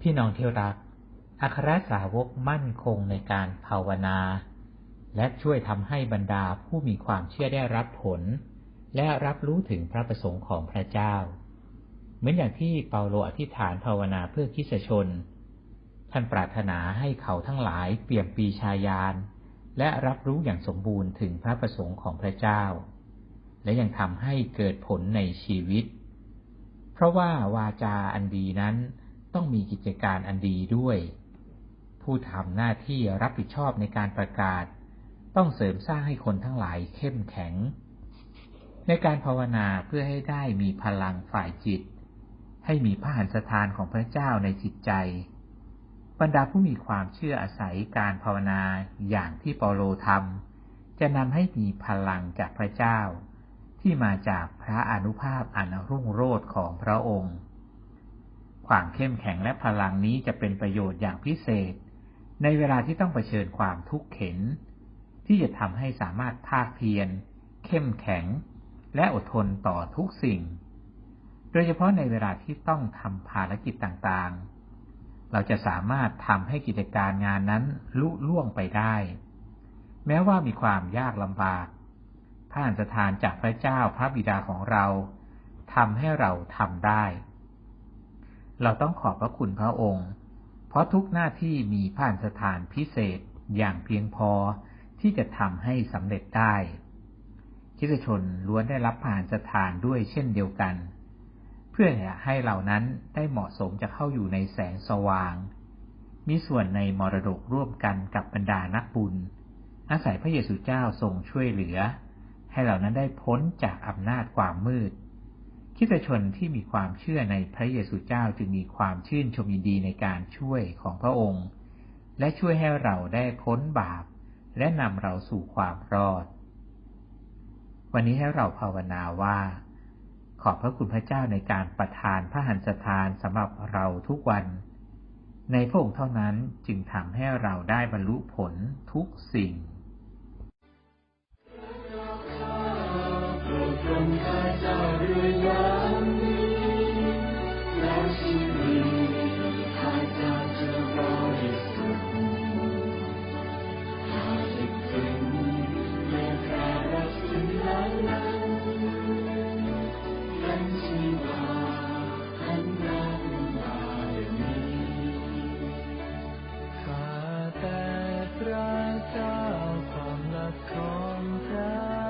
พี่น้องที่รัก อัครสาวกมั่นคงในการภาวนา และช่วยทำให้บรรดาผู้มีความเชื่อได้รับผล และรับรู้ถึงพระประสงค์ของพระเจ้า เหมือนอย่างที่เปาโลอธิษฐานภาวนาเพื่อคิสชน ท่านปรารถนาให้เขาทั้งหลายเปี่ยมปีชายาน และรับรู้อย่างสมบูรณ์ถึงพระประสงค์ของพระเจ้า และยังทำให้เกิดผลในชีวิต เพราะว่าวาจาอันดีนั้น ต้องมีกิจการอันดีด้วย ผู้ทำหน้าที่รับผิดชอบในการประกาศ ต้องเสริมสร้างให้คนทั้งหลายเข้มแข็ง ในการภาวนาเพื่อให้ได้มีพลังฝ่ายจิต ให้มีพระหันสถานของพระเจ้าในจิตใจ บรรดาผู้มีความเชื่ออาศัยการภาวนาอย่างที่เปาโลทำจะนำให้มีพลังจากพระเจ้า ที่มาจากพระอนุภาพอันรุ่งโรจน์ของพระองค์ ความเข้มแข็งและพลังนี้จะเป็นประโยชน์อย่างพิเศษ ในเวลาที่ต้องเผชิญความทุกข์เข็น ที่จะทำให้สามารถภาคเพียรเข้มแข็ง และอดทนต่อทุกสิ่ง โดยเฉพาะในเวลาที่ต้องทำภารกิจต่างๆ เราจะสามารถทำให้กิจการงานนั้นลุล่วงไปได้ แม้ว่ามีความยากลำบากผ่านสถานจากพระเจ้าพระบิดาของเราทำให้เราทำได้ เราต้องขอบพระคุณพระองค์ เพราะทุกหน้าที่มีผ่านสถานพิเศษอย่างเพียงพอที่จะทำให้สำเร็จได้คิดชนล้วนได้รับผ่านสถานด้วยเช่นเดียวกัน เพื่อให้เหล่านั้นได้เหมาะสมจะเข้าอยู่ในแสงสว่าง มีส่วนในมรดกร่วมกันกับบรรดานักบุญ อาศัยพระเยซูเจ้าทรงช่วยเหลือ ให้เหล่านั้นได้พ้นจากอำนาจความมืด คิดชนที่มีความเชื่อในพระเยซูเจ้าจึงมีความชื่นชมยินดีในการช่วยของพระองค์ และช่วยให้เราได้พ้นบาป และนำเราสู่ความรอด วันนี้ให้เราภาวนาว่า ขอบพระคุณพระเจ้าในการประทานพระหันสถานสำหรับเราทุกวัน ในพระองค์เท่านั้นจึงทำให้เราได้บรรลุผลทุกสิ่ง พระเจ้าความรักของพระ